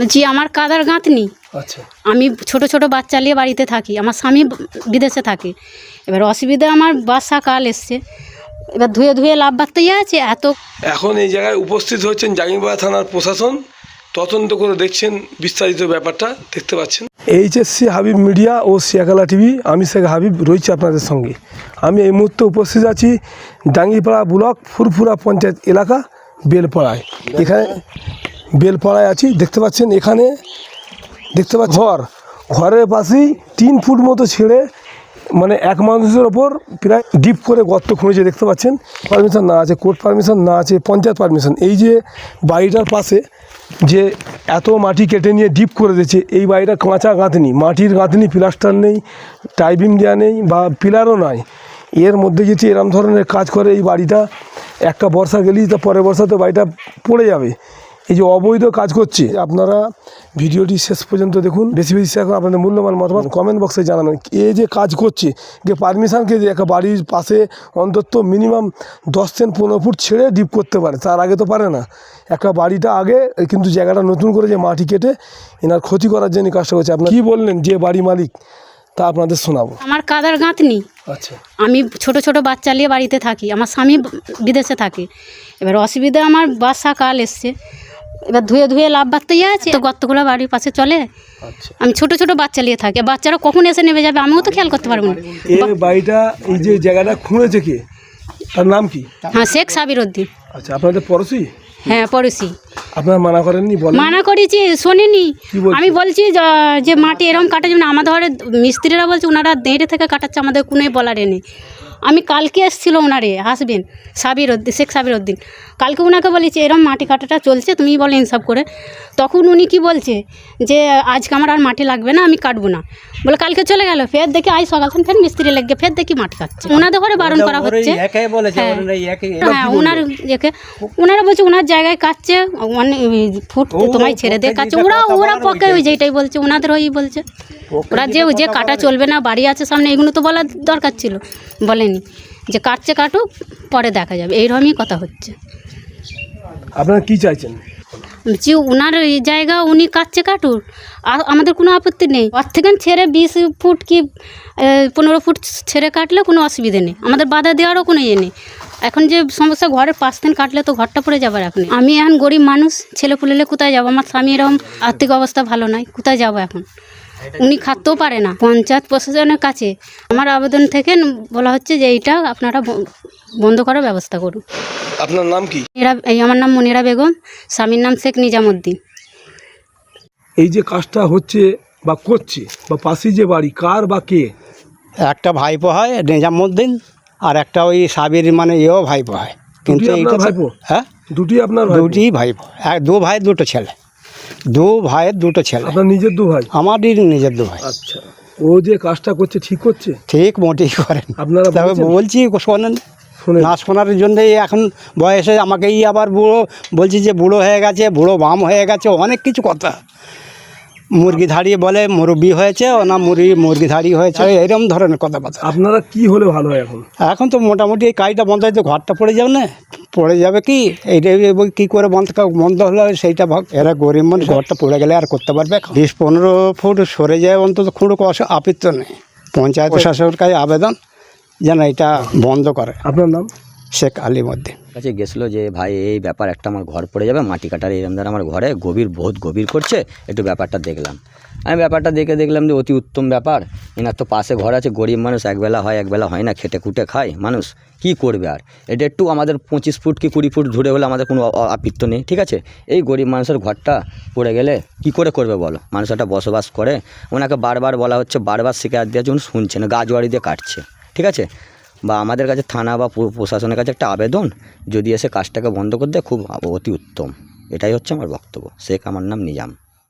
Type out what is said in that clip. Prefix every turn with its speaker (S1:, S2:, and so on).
S1: বলছি আমার কাদার গাঁথনি।
S2: আচ্ছা।
S1: আমি ছোট ছোট বাচ্চা নিয়ে বাড়িতে থাকি আমার স্বামী বিদেশে থাকে। এবার অসুবিধা আমার বাসা কাল এসছে। এবার ধুয়ে ধুয়ে লাভ বাড়তে আছে এত
S2: এখন এই জায়গায় উপস্থিত হচ্ছেন জাঙ্গিপাড়া থানার প্রশাসন। তদন্ত করে দেখছেন বিস্তারিত ব্যাপারটা দেখতে পাচ্ছেন। এইচএসসি হাবিব মিডিয়া ও শিয়াকালা টিভি আমি শেখ হাবিব রয়েছি আপনাদের সঙ্গে। আমি এই মুহূর্তে উপস্থিত আছি ডাঙ্গিপাড়া ব্লক ফুরফুরা পঞ্চায়েত এলাকা বেলপাড়ায়। এখানে বেলপাড়ায় আছি দেখতে পাচ্ছেন এখানে দেখতে পাচ্ছি ঘর। ঘরের পাশেই তিন ফুট মতো ছেড়ে মানে এক মানুষের ওপর প্রায় ডিপ করে গর্ত খুঁড়েছে দেখতে পাচ্ছেন? পারমিশন না আছে কোর্ট পারমিশন না আছে পঞ্চায়েত পারমিশন এই যে বাড়িটার পাশে যে এত মাটি কেটে নিয়ে ডিপ করে দিয়েছে এই বাড়িটা কাঁচা গাঁথনি মাটির গাঁথনি প্লাস্টার নেই টাইবিম দেওয়া নেই বা পিলারও নাই। এর মধ্যে যদি এরম ধরনের কাজ করে এই বাড়িটা একটা বর্ষা গেলেই তো পরের বর্ষাতে বাড়িটা পড়ে যাবে। এই যে অবৈধ কাজ করছে আপনারা ভিডিওটি শেষ পর্যন্ত দেখুন। বেশি বেশি এখন আপনাদের মূল্যবান মতামত কমেন্ট বক্সে জানাবেন। এ যে কাজ করছে যে পারমিশনকে যে একটা বাড়ির পাশে অন্তত মিনিমাম দশ থেকে পনেরো ফুট ছেড়ে ডিপ করতে পারে তার আগে তো পারে না। একটা বাড়িটা আগে কিন্তু জায়গাটা নতুন করে যে মাটি কেটে এনার ক্ষতি করার জন্য কাজটা করছে। আপনার কী বললেন যে বাড়ি মালিক তা আপনাদের শোনাবো।
S1: আমার কাদার গাঁথনি।
S2: আচ্ছা।
S1: আমি ছোট ছোট বাচ্চা নিয়ে বাড়িতে থাকি আমার স্বামী বিদেশে থাকে। এবার অসুবিধা আমার বাসা কাল এসছে। এবার ধুয়ে ধুয়ে লাভ বাড়তে আছে। তো গর্তগুলো বাড়ির পাশে চলে?
S2: আচ্ছা।
S1: আমি ছোট ছোট বাচ্চা নিয়ে থাকি। বাচ্চারা কখন এসে নেমে যাবে? আমিও তো খেয়াল করতে পারব না।
S2: এই বাড়িটা এই যে জায়গাটা খুঁড়েছে কে? তার নাম কি?
S1: হ্যাঁ শেখ সাবির উদ্দিন
S2: আচ্ছা আপনাদের পড়োশি?
S1: হ্যাঁ পড়োশি।
S2: আপনারা মানা করেননি
S1: মানা করেছি শোনেনি। আমি বলছি যে- মাটি এরম কাটা যাবে না আমাদের মিস্ত্রিরা বলছে ওনারা দেড়ে থেকে কাটাচ্ছে আমাদের কোনো বলার নেই। আমি কালকে এসেছিল ওনারে হাসবেন সাবির উদ্দিন শেখ সাবির উদ্দিন কালকে ওনাকে বলেছি এরম মাটি কাটাটা চলছে তুমি বলো ইনসাফ করে। তখন উনি কি বলছে যে আজকে আমার আর মাটি লাগবে না আমি কাটবো না। বলে কালকে চলে গেল ফের দেখি আজ সকাল ফের মিস্ত্রি লেগে ফের দেখি মাটি কাটছে। ওনাদের ঘরে বারণ করা হচ্ছে। হ্যাঁ। হ্যাঁ ওনার একে ওনারা বলছে ওনার জায়গায় কাটছে অনেক ফুট তোমায় ছেড়ে দিয়ে কাটছে। ওরা ওরা পক্ষে ওই যেটাই বলছে ওনাদের ওই বলছে। ওরা যে যে কাটা চলবে না বাড়ি আছে সামনে এগুলো তো বলার দরকার ছিল। বলেনি যে কাটছে কাটুক পরে দেখা যাবে। এইরকমই কথা হচ্ছে।
S2: আপনারা কি চাইছেন?
S1: যে ওনার এই জায়গা উনি কাটছে কাটুর আর আমাদের কোনো আপত্তি নেই। ওর থেকে ছেড়ে বিশ ফুট কি পনেরো ফুট ছেড়ে কাটলে কোনো অসুবিধে নেই। আমাদের বাধা দেওয়ারও কোনো ইয়ে নেই। এখন যে সমস্যা ঘরের পাশ দিন কাটলে তো ঘরটা পড়ে যাবার এখন। আমি এখন গরিব মানুষ ছেলে পুলেলে কোথায় যাব? আমার স্বামী এরকম আর্থিক অবস্থা ভালো নয় কোথায় যাব এখন? উনি খাটতেও পারে না। পঞ্চায়েত প্রশাসনের কাছে আমার আবেদন থেকে বলা হচ্ছে যে এইটা আপনারা বন্ধ করার ব্যবস্থা করুন।
S2: আপনার নাম কি?
S1: এরা এই আমার নাম মনিরা বেগম স্বামীর নাম শেখ নিজামুদ্দিন।
S2: এই যে কাজটা হচ্ছে বা করছে বা পাশেই যে বাড়ি কার বা কে?
S3: একটা ভাইপো হয় নিজামুদ্দিন আর একটা ওই সাবির মানে এও ভাইপো হয়। কিন্তু এইটা
S2: ভাইপো?
S3: হ্যাঁ?
S2: দুটি আপনার ভাই
S3: দুটি ভাইপো। এক দু ভাই দুটো ছেলে। দু ভাইয়ের দুটো ছেলে।
S2: আপনার নিজের দু ভাই?
S3: আমারই নিজের দু ভাই।
S2: আচ্ছা। ও যে কাজটা করছে ঠিক করছে?
S3: ঠিক মোটেই করেন
S2: আপনারা
S3: তবে বলছি শোনেন না শোনার জন্যই এখন বয়সে আমাকেই আবার বুড়ো বলছি যে বুড়ো হয়ে গেছে বুড়ো বাম হয়ে গেছে অনেক কিছু কথা। মুরগি ধাড়িয়ে বলে মুরব্বি হয়েছে ও না মুরগি মুরগি ধাড়ি হয়েছে এরকম ধরনের কথাবার্তা।
S2: আপনারা কি হলে ভালো হয় এখন?
S3: এখন তো মোটামুটি এই কাজটা বন্ধ হয়তো ঘরটা পড়ে যাবে না। পড়ে যাবে কি? এইটা কি কী করে বন্ধ বন্ধ হলো সেইটা ভাব। এরা গরিব মানুষ ঘরটা পড়ে গেলে আর করতে পারবে বিশ পনেরো ফুট সরে যায় অন্তত খুঁড়ো আপিত্ত নেই। পঞ্চায়েত প্রশাসনের কাছে আবেদন যেন এটা বন্ধ করে।
S2: আপনার নাম?
S3: শেখ আলী মধ্যে
S4: কাছে গেছিল যে, ভাই, এই ব্যাপার একটা আমার ঘর পড়ে যাবে, মাটি কাটার এরম ধর আমার ঘরে গভীর বহুত গভীর করছে, একটু ব্যাপারটা দেখলাম। আমি ব্যাপারটা দেখে দেখলাম যে, অতি উত্তম ব্যাপার। এনার তো পাশে ঘর আছে, গরিব মানুষ, একবেলা হয় একবেলা হয় না, খেটে কুটে খায় মানুষ, কি করবে আর? এটা একটু আমাদের পঁচিশ ফুট কি কুড়ি ফুট ধরে হলে আমাদের কোনো অ- নেই, ঠিক আছে? এই গরিব মানুষের ঘরটা পড়ে গেলে কি করে করবে বলো? মানুষ একটা বসবাস করে, ওনাকে বারবার বলা হচ্ছে, বারবার শিকায়ত দেওয়ার জন্য শুনছে না গাছবাড়ি দিয়ে কাটছে, ঠিক আছে? বা আমাদের কাছে থানা বা প্রশাসনের কাছে একটা আবেদন, যদি এসে কাজটাকে বন্ধ করে দেয়, খুব অতি উত্তম। এটাই হচ্ছে আমার বক্তব্য। শেখ, আমার নাম নিজাম।